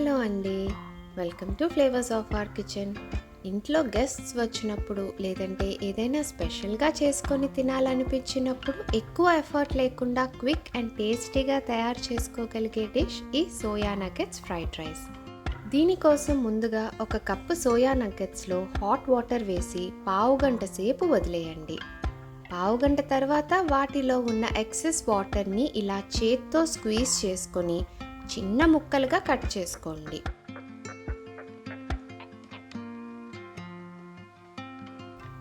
Hello అండి. Welcome to flavours of our kitchen. ఇంట్లో guests వచ్చినప్పుడు లేదంటే ఏదైనా స్పెషల్గా చేసుకొని తినాలనిపించినప్పుడు ఎక్కువ ఎఫర్ట్ లేకుండా క్విక్ అండ్ టేస్టీగా తయారు చేసుకోగలిగే డిష్ ఈ సోయా నగెట్స్ ఫ్రైడ్ రైస్. దీనికోసం ముందుగా ఒక కప్పు సోయా నగెట్స్లో హాట్ వాటర్ వేసి పావు గంట సేపు వదిలేయండి. పావు గంట తర్వాత వాటిలో ఉన్న ఎక్సెస్ వాటర్ని ఇలా చేత్తో స్క్వీజ్ చేసుకొని చిన్న ముక్కలుగా కట్ చేసుకోండి.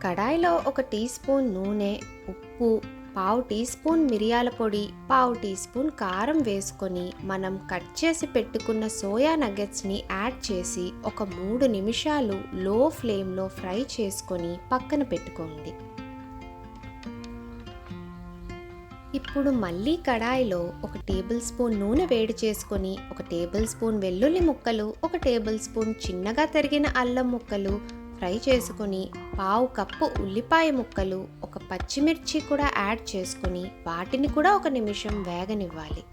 కడాయిలో ఒక టీ స్పూన్ నూనె ఉప్పు పావు టీ స్పూన్ మిరియాల పొడి పావు టీ స్పూన్ కారం వేసుకొని మనం కట్ చేసి పెట్టుకున్న సోయా నగెట్స్ని యాడ్ చేసి ఒక మూడు నిమిషాలు లో ఫ్లేమ్లో ఫ్రై చేసుకొని పక్కన పెట్టుకోండి. ఇప్పుడు మళ్ళీ కడాయిలో ఒక టేబుల్ స్పూన్ నూనె వేడి చేసుకొని ఒక టేబుల్ స్పూన్ వెల్లుల్లి ముక్కలు ఒక టేబుల్ స్పూన్ చిన్నగా తరిగిన అల్లం ముక్కలు ఫ్రై చేసుకొని పావు కప్పు ఉల్లిపాయ ముక్కలు ఒక పచ్చిమిర్చి కూడా యాడ్ చేసుకొని వాటిని కూడా ఒక నిమిషం వేగనివ్వాలి.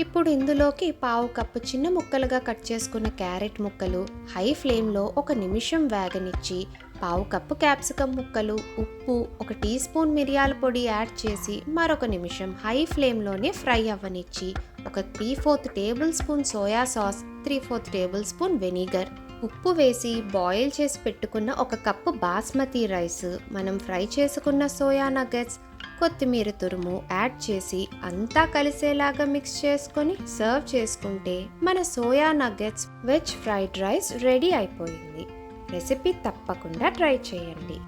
ఇప్పుడు ఇందులోకి పావు కప్పు చిన్న ముక్కలుగా కట్ చేసుకున్న క్యారెట్ ముక్కలు హై ఫ్లేమ్లో ఒక నిమిషం వేగనిచ్చి పావు కప్పు క్యాప్సికమ్ ముక్కలు ఉప్పు ఒక టీ స్పూన్ మిరియాల పొడి యాడ్ చేసి మరొక నిమిషం హై ఫ్లేమ్లోనే ఫ్రై అవ్వనిచ్చి ఒక three fourth tablespoon soya sauce three fourth tablespoon vinegar. ఉప్పు వేసి బాయిల్ చేసి పెట్టుకున్న ఒక కప్పు బాస్మతి రైస్. మనం ఫ్రై చేసుకున్న సోయా నగెట్స్ కొత్తిమీర తురుము యాడ్ చేసి అంతా కలిసేలాగా మిక్స్ చేసుకొని సర్వ్ చేసుకుంటే మన soya nuggets veg fried rice ready అయిపోయింది. రెసిపీ తప్పకుండా ట్రై చేయండి.